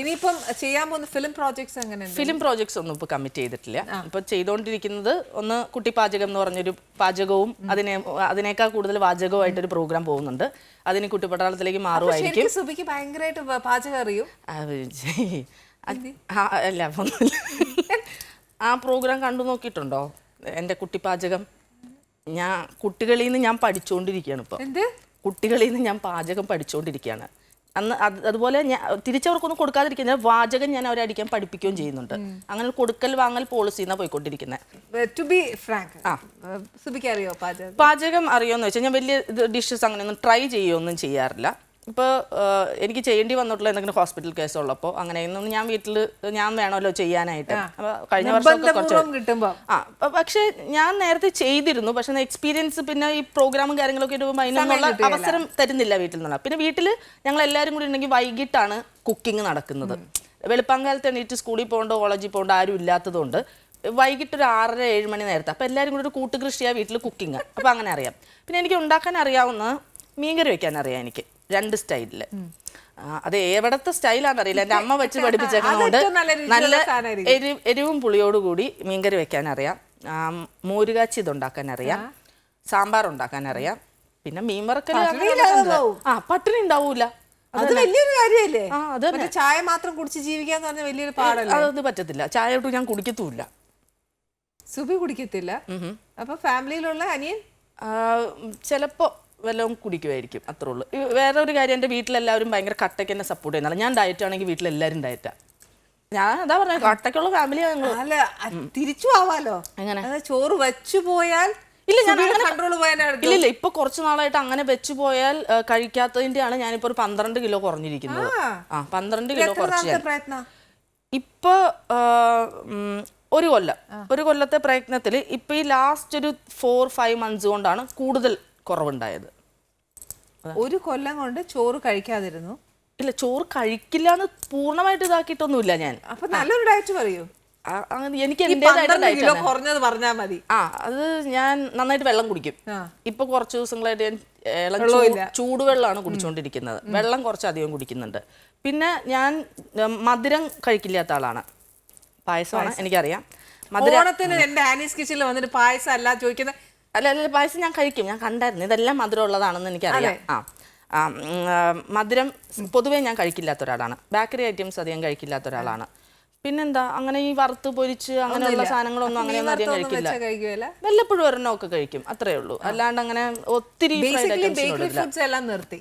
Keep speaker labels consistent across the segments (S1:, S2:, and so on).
S1: ഇനിയിപ്പം ചെയ്യാൻ പോകുന്ന ഫിലിം പ്രോജക്ട്സ് എങ്ങനെ
S2: ഫിലിം പ്രോജക്ട്സ് ഒന്നും ഇപ്പൊ കമ്മിറ്റ് ചെയ്തിട്ടില്ല. ഇപ്പൊ ചെയ്തുകൊണ്ടിരിക്കുന്നത് ഒന്ന് കുട്ടി പാചകം എന്ന് പറഞ്ഞൊരു പാചകവും അതിനെ അതിനേക്കാൾ കൂടുതൽ വാചകവുമായിട്ടൊരു പ്രോഗ്രാം പോകുന്നുണ്ട്. അതിന് കുട്ടിപ്പട്ടാളത്തിലേക്ക് മാറുമായിരിക്കും.
S1: സുബിക്ക് ഭയങ്കരമായിട്ട് പാചകം അറിയും.
S2: അല്ല ഒന്നുമില്ല. ആ പ്രോഗ്രാം കണ്ടു നോക്കിയിട്ടുണ്ടോ? എന്റെ കുട്ടി പാചകം? ഞാൻ കുട്ടികളിൽ നിന്ന് ഞാൻ പഠിച്ചുകൊണ്ടിരിക്കുകയാണ്
S1: ഇപ്പൊ.
S2: കുട്ടികളിൽ നിന്ന് ഞാൻ പാചകം പഠിച്ചുകൊണ്ടിരിക്കുകയാണ് അന്ന് അത് അതുപോലെ ഞാൻ തിരിച്ചവർക്കൊന്നും കൊടുക്കാതിരിക്കുന്ന വാചകം ഞാൻ അവരെ അടിക്കാൻ പഠിപ്പിക്കുകയും ചെയ്യുന്നുണ്ട്. അങ്ങനെ കൊടുക്കൽ വാങ്ങൽ പോളിസി എന്നാണ് പോയിക്കൊണ്ടിരിക്കുന്നത്
S1: ടു ബി ഫ്രാങ്ക് പാചകം?
S2: അറിയോന്ന് വെച്ചാൽ ഞാൻ വലിയ ഡിഷസ് അങ്ങനെയൊന്നും ട്രൈ ചെയ്യുകയൊന്നും ചെയ്യാറില്ല. ഇപ്പോൾ എനിക്ക് ചെയ്യേണ്ടി വന്നിട്ടുള്ള എന്തെങ്കിലും ഹോസ്പിറ്റൽ കേസ് ഉള്ളപ്പോൾ അങ്ങനെയൊന്നും ഞാൻ വീട്ടിൽ ഞാൻ വേണമല്ലോ ചെയ്യാനായിട്ട്. അപ്പോൾ കഴിഞ്ഞ വർഷം കുറച്ച് ആ പക്ഷേ ഞാൻ നേരത്തെ ചെയ്തിരുന്നു. പക്ഷേ എക്സ്പീരിയൻസ് പിന്നെ ഈ പ്രോഗ്രാമും കാര്യങ്ങളൊക്കെ ഇടുമ്പോൾ അതിനൊന്നുള്ള അവസരം തരുന്നില്ല വീട്ടിൽ നിന്നുള്ള. പിന്നെ വീട്ടിൽ ഞങ്ങൾ എല്ലാവരും കൂടി ഉണ്ടെങ്കിൽ വൈകിട്ടാണ് കുക്കിംഗ് നടക്കുന്നത്. വെളുപ്പാങ്കാലത്ത് എണീറ്റ് സ്കൂളിൽ പോകണ്ടോ കോളേജിൽ പോകണ്ടോ ആരും ഇല്ലാത്തതുകൊണ്ട് വൈകിട്ട് ഒരു ആറര ഏഴ് മണി നേരത്തെ. അപ്പോൾ എല്ലാവരും കൂടി ഒരു കൂട്ടുകൃഷിയാണ് വീട്ടിൽ കുക്കിംഗ് അപ്പോൾ അങ്ങനെ അറിയാം. പിന്നെ എനിക്ക് ഉണ്ടാക്കാൻ അറിയാവുന്ന മീൻകറി വെക്കാൻ അറിയാം എനിക്ക്. രണ്ട് സ്റ്റൈലിൽ അത് എവിടത്തെ സ്റ്റൈലാണെന്ന് അറിയില്ല എന്റെ അമ്മ വെച്ച് പഠിപ്പിച്ചേക്കുന്നതുകൊണ്ട്
S1: നല്ല
S2: എരി എരിവും പുളിയോട് കൂടി മീൻകറി വെക്കാൻ അറിയാം മോരുകാച്ചി ഇതുണ്ടാക്കാൻ അറിയാം സാമ്പാർ ഉണ്ടാക്കാൻ അറിയാം പിന്നെ മീൻ വറക്കൽ. ആ പട്ടിണി ഉണ്ടാവൂല.
S1: അത് വലിയൊരു കാര്യമല്ലേ
S2: അത്
S1: ചായ മാത്രം കുടിച്ച് ജീവിക്കാന്ന് പറഞ്ഞ വലിയൊരു പാടല്ലേ?
S2: അതൊന്നും പറ്റത്തില്ല. ചായ ഇട്ട് ഞാൻ കുടിക്കത്തുമില്ല
S1: സുബി കുടിക്കത്തില്ല. അപ്പൊ ഫാമിലിയിലുള്ള അനിയൻ?
S2: ചിലപ്പോ വല്ലതും കുടിക്കുമായിരിക്കും അത്രേ ഉള്ളൂ. വേറെ ഒരു കാര്യം എന്റെ വീട്ടിലെല്ലാവരും ഭയങ്കര കട്ടയ്ക്ക് എന്നെ സപ്പോർട്ട് ചെയ്യുന്നതാണ് ഞാൻ ഡയറ്റ് ആണെങ്കിൽ വീട്ടിലെല്ലാവരും ഡയറ്റാ ഞാൻ അതാ പറഞ്ഞത് കട്ടയ്ക്കുള്ള ഫാമിലിയാണ് ഞങ്ങൾ
S1: അല്ല തിരിച്ചു ആവാലോ അങ്ങനെ ചോറ് വെച്ചു പോയാൽ
S2: ഇല്ല, ഞാൻ അങ്ങനെ-
S1: കൺട്രോൾ
S2: ഇല്ല ഇല്ല ഇപ്പൊ കുറച്ച് നാളായിട്ട് അങ്ങനെ വെച്ച് പോയാൽ കഴിക്കാത്തതിന്റെയാണ് ഞാനിപ്പോ ഒരു പന്ത്രണ്ട് കിലോ കുറഞ്ഞിരിക്കുന്നത്.
S1: ആ.
S2: പന്ത്രണ്ട് കിലോ കുറച്ച് ഇപ്പൊ ഒരു കൊല്ലം. ഒരു കൊല്ലത്തെ പ്രയത്നത്തിൽ ഇപ്പൊ ഈ ലാസ്റ്റ് ഒരു ഫോർ ഫൈവ് മന്ത്സ് കൊണ്ടാണ് കൂടുതൽ കുറവുണ്ടായത്.
S1: ഒരു കൊല്ലം കൊണ്ട് ചോറ് കഴിക്കാതിരുന്നു.
S2: ഇല്ല ചോറ് കഴിക്കില്ല എന്ന് പൂർണമായിട്ട് ഇതാക്കിയിട്ടൊന്നുമില്ല ഞാൻ.
S1: അപ്പൊ നല്ലൊരു ഡയറ്റ് പറയൂ.
S2: എനിക്ക്
S1: കിലോ കുറഞ്ഞത് പറഞ്ഞാൽ മതി.
S2: ആ അത് ഞാൻ നന്നായിട്ട് വെള്ളം കുടിക്കും. ഇപ്പൊ കുറച്ച് ദിവസങ്ങളായിട്ട് ഞാൻ ചൂടുവെള്ളമാണ് കുടിച്ചുകൊണ്ടിരിക്കുന്നത് വെള്ളം കുറച്ച് അധികം കുടിക്കുന്നുണ്ട്. പിന്നെ ഞാൻ മധുരം കഴിക്കില്ലാത്ത ആളാണ്. പായസമാണ് എനിക്കറിയാം.
S1: മധുരത്തിന് എന്റെ ആനീസ് കിച്ചണിൽ വന്നിട്ട് പായസം അല്ല ചോദിക്കുന്ന
S2: അല്ല അല്ല പായസം ഞാൻ കഴിക്കും. ഞാൻ കണ്ടായിരുന്നു. ഇതെല്ലാം മധുരം ഉള്ളതാണെന്ന് എനിക്കറിയാം ആ ആ, മധുരം പൊതുവേ ഞാൻ കഴിക്കില്ലാത്ത ഒരാളാണ്. ബേക്കറി ഐറ്റംസ് അധികം കഴിക്കില്ലാത്ത ഒരാളാണ്. പിന്നെന്താ? അങ്ങനെ ഈ വറുത്ത് പൊരിച്ച് അങ്ങനെയുള്ള സാധനങ്ങളൊന്നും അങ്ങനെയൊന്നും അധികം കഴിക്കില്ല.
S1: വെല്ലപ്പോഴും
S2: വല്ലപ്പോഴും ഒരെണ്ണമൊക്കെ കഴിക്കും. അത്രേ ഉള്ളൂ. അല്ലാണ്ട് അങ്ങനെ ഒത്തിരി
S1: ബേക്കറി ഫുഡ്സ് എല്ലാം നിർത്തി.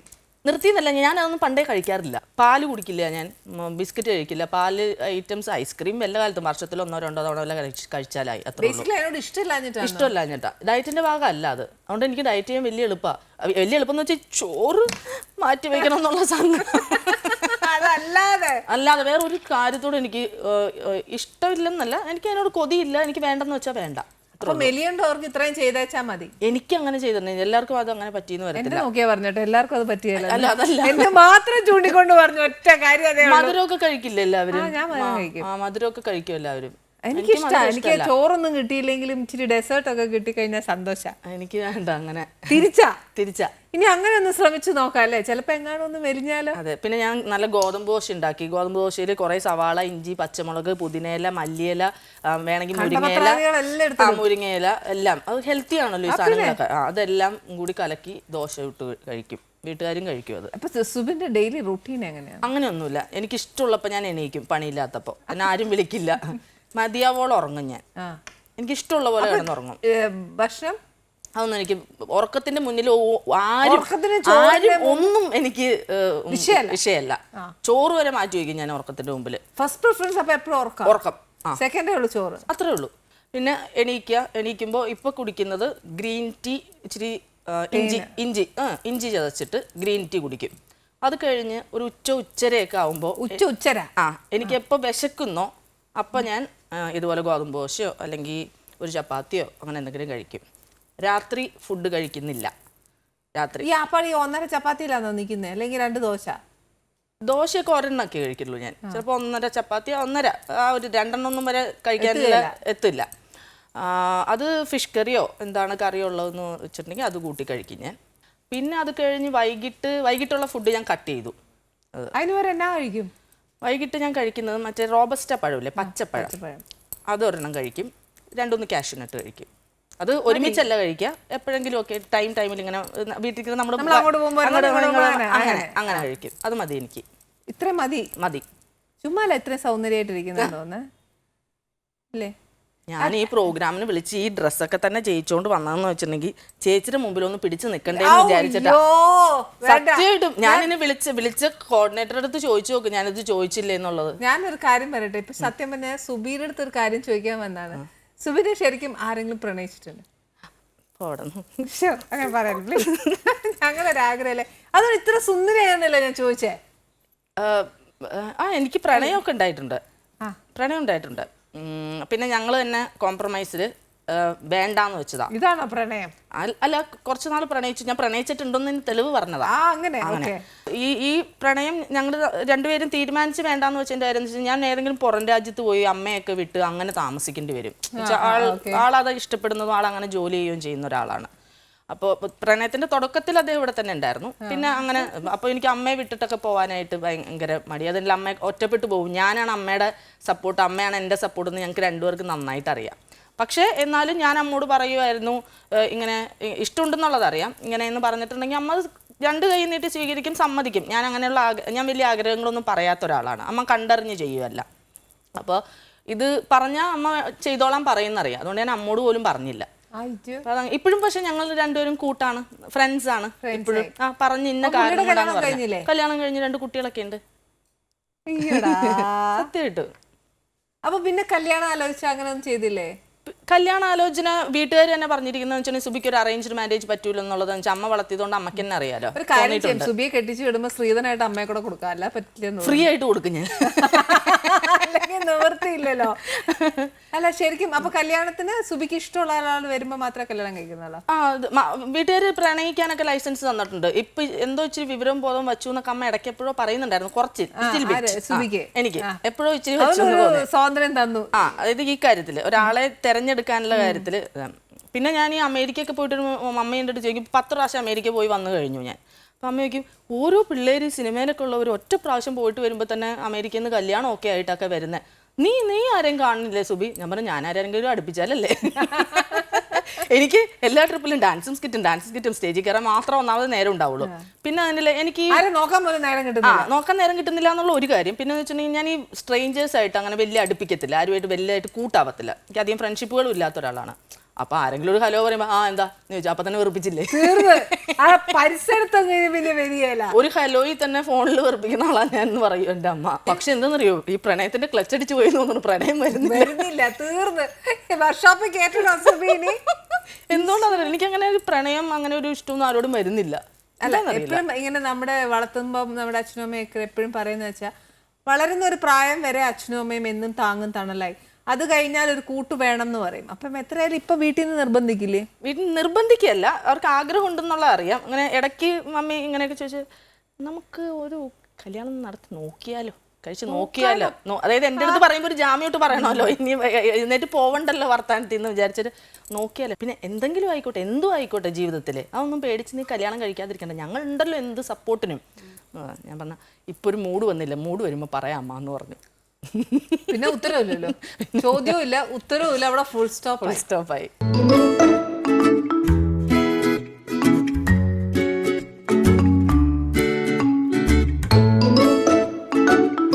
S2: നിർത്തിയെന്നല്ല ഞാൻ അതൊന്നും പണ്ടേ കഴിക്കാറില്ല. പാൽ കുടിക്കില്ല ഞാൻ. ബിസ്ക്കറ്റ് കഴിക്കില്ല. പാൽ ഐറ്റംസ് ഐസ്ക്രീം എല്ലാ കാലത്തും വർഷത്തിൽ ഒന്നോ രണ്ടോ തവണ വല്ല കഴിച്ചാലായി അത്ര ഇഷ്ടമല്ല ചേട്ടാ ഡയറ്റിന്റെ ഭാഗമല്ല അത്. അതുകൊണ്ട് എനിക്ക് ഡയറ്റ് ചെയ്യാൻ വലിയ എളുപ്പമാണ് വലിയ എളുപ്പം എന്ന് വെച്ചാൽ ചോറ് മാറ്റി വെക്കണം എന്നുള്ള അല്ലാതെ
S1: അതല്ലാതെ.
S2: അല്ലാതെ വേറെ ഒരു കാര്യത്തോട് എനിക്ക് ഇഷ്ടമില്ലെന്നല്ല. എനിക്ക് അതിനോട് കൊതിയില്ല. എനിക്ക് വേണ്ടെന്ന് വെച്ചാൽ വേണ്ട.
S1: അപ്പൊ മെലിയണ്ടവർക്ക് ഇത്രയും ചെയ്തേച്ചാ മതി.
S2: എനിക്ക് അങ്ങനെ ചെയ്തിട്ടുണ്ട് എല്ലാവർക്കും അത് അങ്ങനെ പറ്റിയെന്ന് വരത്തില്ല.
S1: നോക്കിയാ പറഞ്ഞിട്ട് എല്ലാവർക്കും അത് പറ്റിയല്ല.
S2: അല്ല, അതല്ല.
S1: എന്നെ മാത്രം ചൂണ്ടിക്കൊണ്ട് പറഞ്ഞു ഒറ്റ കാര്യം അതേ ഉള്ളൂ.
S2: മധുരമൊക്കെ കഴിക്കില്ല എല്ലാവരും?
S1: ആ, ഞാൻ മധുരം
S2: ആ,
S1: കഴിക്കും.
S2: ആ മധുരമൊക്കെ കഴിക്കും എല്ലാവരും.
S1: എനിക്ക് ഇഷ്ടമാണ് എനിക്ക് ചോറൊന്നും കിട്ടിയില്ലെങ്കിലും ഇച്ചിരി ഡെസേർട്ട് ഒക്കെ കിട്ടിക്കഴിഞ്ഞാൽ സന്തോഷ.
S2: എനിക്ക് വേണ്ട അങ്ങനെ.
S1: തിരിച്ചാ.
S2: തിരിച്ചാ.
S1: ഇനി അങ്ങനെ ഒന്ന് ശ്രമിച്ചു നോക്കാം അല്ലേ ചിലപ്പോൾ എങ്ങാനും ഒന്ന് മെലിഞ്ഞാലോ?
S2: അതെ പിന്നെ ഞാൻ നല്ല ഗോതമ്പ് ദോശ ഉണ്ടാക്കി. ഗോതമ്പ് ദോശയിൽ കുറേ സവാള ഇഞ്ചി പച്ചമുളക് പുതിനയില മല്ലിയില ആ, വേണമെങ്കിൽ മുരിങ്ങയില ആ മുരിങ്ങയില എല്ലാം. അത് ഹെൽത്തി ആണല്ലോ ഈ സാധനങ്ങളൊക്കെ. ആ, അതെല്ലാം കൂടി കലക്കി ദോശ ഇട്ട് കഴിക്കും. വീട്ടുകാരും കഴിക്കും അത്.
S1: അപ്പൊ സുബിന്റെ ഡെയിലി റുട്ടീൻ എങ്ങനെയാണ്
S2: അങ്ങനെയൊന്നുമില്ല. എനിക്ക് ഇഷ്ടമുള്ളപ്പോൾ ഞാൻ എണീക്കും പണിയില്ലാത്തപ്പോൾ എന്നെ ആരും വിളിക്കില്ല. മതിയാവോളം ഉറങ്ങും ഞാൻ.
S1: ആ.
S2: എനിക്ക് ഇഷ്ടമുള്ള പോലെ കിടന്നുറങ്ങും.
S1: ഏ, ഭക്ഷണം?
S2: അതൊന്നും എനിക്ക് ഉറക്കത്തിന്റെ മുന്നിൽ ആരും ആരും ഒന്നും എനിക്ക്
S1: വിഷയമല്ല.
S2: ചോറ് വരെ മാറ്റി വയ്ക്കും ഞാൻ ഉറക്കത്തിന്റെ മുമ്പിൽ
S1: ഫസ്റ്റ് പ്രിഫറൻസ് അപ്പൊ എപ്പോഴും ഉറക്കാം?
S2: ഉറക്കം
S1: സെക്കൻഡേ ഉള്ളൂ ചോറ്.
S2: അത്രേ ഉള്ളൂ. പിന്നെ എണീക്കുക എണീക്കുമ്പോൾ ഇപ്പൊ കുടിക്കുന്നത് ഗ്രീൻ ടീ ഇച്ചിരി ഇഞ്ചി ഇഞ്ചി ആ ഇഞ്ചി ചതച്ചിട്ട് ഗ്രീൻ ടീ കുടിക്കും. അത് കഴിഞ്ഞ് ഒരു ഉച്ച ഉച്ചരയൊക്കെ ആവുമ്പോൾ
S1: ഉച്ച ഉച്ചര?
S2: ആ എനിക്ക് എപ്പോൾ വിശക്കുന്നോ അപ്പം ഞാൻ ഇതുപോലെ ഗോതമ്പ് ദോശയോ അല്ലെങ്കിൽ ഒരു ചപ്പാത്തിയോ അങ്ങനെ എന്തെങ്കിലും കഴിക്കും. രാത്രി ഫുഡ് കഴിക്കുന്നില്ല. രാത്രി.
S1: ഈ ആപ്പാടി ഒന്നര ചപ്പാത്തിയിലാണോ നിൽക്കുന്നത് അല്ലെങ്കിൽ രണ്ട് ദോശ?
S2: ദോശയൊക്കെ ഒരെണ്ണമൊക്കെ കഴിക്കുള്ളൂ ഞാൻ. ചിലപ്പോൾ ഒന്നര ചപ്പാത്തി ഒന്നര ആ ഒരു രണ്ടെണ്ണം ഒന്നും വരെ കഴിക്കാനില്ല എത്തില്ല. അത് ഫിഷ് കറിയോ എന്താണ് കറിയോ ഉള്ളതെന്ന് വെച്ചിട്ടുണ്ടെങ്കിൽ അത് കൂട്ടി കഴിക്കും ഞാൻ. പിന്നെ അത് കഴിഞ്ഞ് വൈകിട്ട് വൈകിട്ടുള്ള ഫുഡ് ഞാൻ കട്ട് ചെയ്തു. അത്
S1: അതിന് വരെ എന്നാ കഴിക്കും?
S2: വൈകിട്ട് ഞാൻ കഴിക്കുന്നത് മറ്റേ റോബസ്റ്റ പഴമില്ലേ? പച്ചപ്പഴം.
S1: പച്ചപ്പഴം.
S2: അതൊരെണ്ണം കഴിക്കും. രണ്ടൊന്ന് കാഷ്യൂനട്ട് കഴിക്കും. അത് ഒരുമിച്ചല്ല കഴിക്കുക. എപ്പോഴെങ്കിലും ഒക്കെ ടൈം ടൈമിൽ ഇങ്ങനെ വീട്ടിൽ നമ്മൾ
S1: അങ്ങനെ,
S2: അങ്ങനെ കഴിക്കും. അത് മതി എനിക്ക്.
S1: ഇത്ര മതി.
S2: മതി.
S1: ചുമ്മാ ഇത്രയും സൗന്ദര്യമായിട്ടിരിക്കുന്നുണ്ടോ ഒന്ന് അല്ലേ?
S2: ഞാൻ ഈ പ്രോഗ്രാമിന് വിളിച്ച് ഈ ഡ്രസ്സൊക്കെ തന്നെ ജയിച്ചോണ്ട് വന്നതെന്ന് വെച്ചിട്ടുണ്ടെങ്കിൽ ചേച്ചിയുടെ മുമ്പിൽ ഒന്ന് പിടിച്ചു നിൽക്കണ്ടേ എന്ന് വിചാരിച്ചിട്ടാ.
S1: അയ്യോ, ഞാൻ
S2: സത്യമായിട്ടും ഞാനിനെ വിളിച്ച് വിളിച്ച് കോർഡിനേറ്ററുടെ അടുത്ത് ചോദിച്ചു നോക്കും ഞാനിത് ചോദിച്ചില്ലേ എന്നുള്ളത്.
S1: ഞാനൊരു കാര്യം പറയട്ടെ. ഇപ്പൊ സത്യം പറഞ്ഞ സുബീരുടെ അടുത്ത് ഒരു കാര്യം ചോദിക്കാൻ വന്നാണ് സുബീരെ ശരിക്കും ആരെങ്കിലും പ്രണയിച്ചിട്ടുണ്ട്?
S2: പോടുന്നു.
S1: അങ്ങനെ പറയാൻ പ്ലീസ് അങ്ങനെ ഒരു അതൊരു ഇത്ര സുന്ദരിയാണെന്നല്ലേ ഞാൻ ചോദിച്ചേ?
S2: ആ എനിക്ക് പ്രണയമൊക്കെ ഉണ്ടായിട്ടുണ്ട്.
S1: ആ.
S2: പ്രണയം ഉണ്ടായിട്ടുണ്ട്. പിന്നെ ഞങ്ങൾ തന്നെ കോംപ്രമൈസിൽ വേണ്ടാന്ന് വെച്ചതാ.
S1: ഇതാണോ പ്രണയം?
S2: അല്ല കുറച്ചു നാൾ പ്രണയിച്ചു. ഞാൻ പ്രണയിച്ചിട്ടുണ്ടെന്ന് തെളിവ് പറഞ്ഞതാ.
S1: അങ്ങനെ അങ്ങനെ.
S2: ഈ ഈ പ്രണയം ഞങ്ങൾ രണ്ടുപേരും തീരുമാനിച്ച് വേണ്ടാന്ന് വെച്ചതിന്റെ കാര്യം ഞാൻ ഏതെങ്കിലും പുറം രാജ്യത്ത് പോയി അമ്മയൊക്കെ വിട്ട് അങ്ങനെ താമസിക്കേണ്ടി വരും. ആൾ ആളത് ഇഷ്ടപ്പെടുന്നതും ആൾ അങ്ങനെ ജോലി ചെയ്യുകയും ചെയ്യുന്ന ഒരാളാണ്. അപ്പോൾ പ്രണയത്തിന്റെ തുടക്കത്തിൽ അദ്ദേഹം ഇവിടെ തന്നെ ഉണ്ടായിരുന്നു. പിന്നെ അങ്ങനെ അപ്പോൾ എനിക്ക് അമ്മയെ വിട്ടിട്ടൊക്കെ പോകാനായിട്ട് ഭയങ്കര മടി. അതിൽ അമ്മ ഒറ്റപ്പെട്ടു പോകും. ഞാനാണ് അമ്മയുടെ സപ്പോർട്ട് അമ്മയാണ് എന്റെ സപ്പോർട്ട് എന്ന് ഞങ്ങൾക്ക് രണ്ടുപേർക്ക് നന്നായിട്ട് അറിയാം. പക്ഷേ എന്നാലും ഞാൻ അമ്മോട് പറയുമായിരുന്നു ഇങ്ങനെ ഇഷ്ടമുണ്ടെന്നുള്ളതറിയാം. ഇഷ്ടമുണ്ടെന്നുള്ളത് അറിയാം ഇങ്ങനെ എന്ന് പറഞ്ഞിട്ടുണ്ടെങ്കിൽ അമ്മ രണ്ട് കൈ നീട്ടി സ്വീകരിക്കും സമ്മതിക്കും. ഞാൻ അങ്ങനെയുള്ള ഞാൻ വലിയ ആഗ്രഹങ്ങളൊന്നും പറയാത്ത ഒരാളാണ്. അമ്മ കണ്ടറിഞ്ഞ് ചെയ്യുമല്ല അപ്പോൾ ഇത് പറഞ്ഞാൽ അമ്മ ചെയ്തോളാൻ പറയുന്നറിയാം. അതുകൊണ്ട് ഞാൻ അമ്മോട് പോലും പറഞ്ഞില്ല. ഇപ്പോഴും പക്ഷെ ഞങ്ങൾ രണ്ടുപേരും കൂട്ടാണ്. ഫ്രണ്ട്സ് ആണ്. ഇപ്പോഴും ആ പറഞ്ഞ് ഇന്ന കാര്യം
S1: കല്യാണം.
S2: കഴിഞ്ഞ് രണ്ട് കുട്ടികളൊക്കെ ഉണ്ട്. സത്യമായിട്ട്.
S1: അപ്പൊ പിന്നെ കല്യാണം ആലോചിച്ച അങ്ങനെ ഒന്നും ചെയ്തില്ലേ?
S2: പ്- കല്യാണ ആലോചന വീട്ടുകാർ തന്നെ പറഞ്ഞിരിക്കുന്നത് വെച്ചാൽ സുബിക്ക് ഒരു അറേഞ്ച്ഡ് മാരേജ് പറ്റൂല എന്നുള്ളത് വെച്ചാൽ അമ്മ വളർത്തിയതുകൊണ്ട് അമ്മയ്ക്ക് തന്നെ അറിയാലോ.
S1: ഒരു കാര്യം ചെയ്യും സുബിയെ കെട്ടിച്ച് വിടുമ്പോ ശ്രീധനായിട്ട് അമ്മയെ കൂടെ കൊടുക്കാം. അല്ല പറ്റില്ലെന്ന്
S2: ഫ്രീ ആയിട്ട് കൊടുക്കും ഞാൻ.
S1: അല്ലെങ്കിൽ നിവൃത്തിയില്ലല്ലോ അല്ല ശരിക്കും അപ്പൊ കല്യാണത്തിന് സുബിക്ക് ഇഷ്ടമുള്ള ഒരാൾ വരുമ്പോ മാത്രമേ കല്യാണം കഴിക്കുന്നുള്ളൂ?
S2: ആ വീട്ടുകാർ പ്രണയിക്കാനൊക്കെ ലൈസൻസ് തന്നിട്ടുണ്ട്. ഇപ്പൊ എന്തോ ഇച്ചിരി വിവരം ബോധം വച്ചു എന്നൊക്കെ അമ്മ ഇടയ്ക്ക് എപ്പോഴോ പറയുന്നുണ്ടായിരുന്നു. കുറച്ച്.
S1: സുബിക്ക്?
S2: എനിക്ക്. എപ്പോഴോ ഇച്ചിരി
S1: സ്വാതന്ത്ര്യം തന്നു.
S2: ആ അതായത് ഈ കാര്യത്തിൽ. ഒരാളെ തെരഞ്ഞെടുക്കാനുള്ള കാര്യത്തിൽ പിന്നെ ഞാൻ ഈ അമേരിക്കയൊക്കെ പോയിട്ട് അമ്മേന്റെ അടുത്ത് ചോദിക്കും പത്ത് പ്രാവശ്യം അമേരിക്ക പോയി വന്നു കഴിഞ്ഞു ഞാൻ? അപ്പം അമ്മ ചോദിക്കും ഓരോ പിള്ളേർ സിനിമയിലൊക്കെ ഉള്ളവർ ഒറ്റ പ്രാവശ്യം പോയിട്ട് വരുമ്പോൾ തന്നെ അമേരിക്കയിൽ നിന്ന് കല്യാണം ഒക്കെ ആയിട്ടൊക്കെ വരുന്നത് നീ നീ ആരെയും കാണുന്നില്ലേ സുബി? ഞാൻ പറഞ്ഞു ഞാൻ ആരെങ്കിലും അടുപ്പിച്ചാലല്ലേ? എനിക്ക് എല്ലാ ട്രിപ്പിലും ഡാൻസും സ്കിറ്റും ഡാൻസ് സ്കിറ്റും സ്റ്റേജിൽ കയറാൻ മാത്രം ഒന്നാമത് നേരം ഉണ്ടാവുള്ളൂ. പിന്നെ അതിന്റെ എനിക്ക്
S1: നോക്കാൻ പോലും നേരം കിട്ടുന്നില്ല.
S2: നോക്കാൻ നേരം കിട്ടുന്നില്ല എന്നുള്ള ഒരു കാര്യം. പിന്നെ വെച്ചിട്ടുണ്ടെങ്കിൽ ഞാൻ ഈ സ്ട്രേഞ്ചേഴ്സ് ആയിട്ട് അങ്ങനെ വലിയ അടുപ്പിക്കത്തില്ല. ആരുമായിട്ട് വലിയതായിട്ട് കൂട്ടാവത്തില്ല. എനിക്ക് അധികം ഫ്രണ്ട്ഷിപ്പുകളും ഇല്ലാത്ത ഒരാളാണ്. അപ്പൊ ആരെങ്കിലും ഒരു ഹലോ പറയുമ്പോ ആ എന്താ? എന്ന് ചോദിച്ചാൽ അപ്പൊ തന്നെ വെറുപ്പിച്ചില്ലേ?
S1: ആ വരികയില്ല
S2: ഒരു ഹലോയിൽ തന്നെ ഫോണിൽ വെറുപ്പിക്കുന്ന ആളാ ഞാൻ എന്ന് പറയും എന്റെ അമ്മ. പക്ഷെ എന്താണെന്നറിയോ ഈ പ്രണയത്തിന്റെ ക്ലച്ച് അടിച്ചു പോയി തോന്നുന്നു പ്രണയം വരുന്നില്ല.
S1: വരുന്നില്ല തീർന്ന്. കേട്ടോ
S2: എന്തുകൊണ്ടാണെന്നറിയോ എനിക്ക് അങ്ങനെ ഒരു പ്രണയം അങ്ങനെ ഒരു ഇഷ്ടമൊന്നും ആരോടും വരുന്നില്ല.
S1: അല്ല എപ്പോഴും ഇങ്ങനെ നമ്മുടെ വളർത്തുമ്പോൾ നമ്മുടെ അച്ഛനും അമ്മയൊക്കെ എപ്പോഴും പറയുന്നത് വെച്ചാൽ വളരുന്ന ഒരു പ്രായം വരെ അച്ഛനും അമ്മയും എന്നും താങ്ങും തണലായി. അത് കഴിഞ്ഞാൽ ഒരു കൂട്ട് വേണം എന്ന് പറയും. അപ്പം എത്രയായാലും ഇപ്പൊ വീട്ടിൽ നിന്ന് നിർബന്ധിക്കില്ലേ?
S2: വീട്ടിൽ നിർബന്ധിക്കല്ല അവർക്ക് ആഗ്രഹം ഉണ്ടെന്നുള്ള അറിയാം. അങ്ങനെ ഇടയ്ക്ക് മമ്മി ഇങ്ങനെയൊക്കെ ചോദിച്ചു നമുക്ക് ഒരു കല്യാണം നടത്തി നോക്കിയാലോ? കഴിച്ച് നോക്കിയാലോ? അതായത് എന്റെ അടുത്ത് പറയുമ്പോൾ ഒരു ജാമ്യോട്ട് പറയണമല്ലോ. ഇനി എന്നിട്ട് പോവണ്ടല്ലോ വർത്താനത്തിൽ നിന്ന് വിചാരിച്ചിട്ട് നോക്കിയാലോ. പിന്നെ എന്തെങ്കിലും ആയിക്കോട്ടെ എന്തും ആയിക്കോട്ടെ ജീവിതത്തിൽ അതൊന്നും പേടിച്ച് നീ കല്യാണം കഴിക്കാതിരിക്കണ്ട. ഞങ്ങൾ ഉണ്ടല്ലോ എന്ത് സപ്പോർട്ടിനും ഞാൻ പറഞ്ഞ ഇപ്പൊ ഒരു മൂഡ് വന്നില്ല. മൂഡ് വരുമ്പോൾ പറയാം അമ്മ എന്ന് പറഞ്ഞു.
S1: പിന്നെ ഉത്തരവില്ലല്ലോ. ചോദ്യവും ഇല്ല ഉത്തരവും ഇല്ല അവിടെ ഫുൾ സ്റ്റോപ്പ്
S2: സ്റ്റോപ്പായി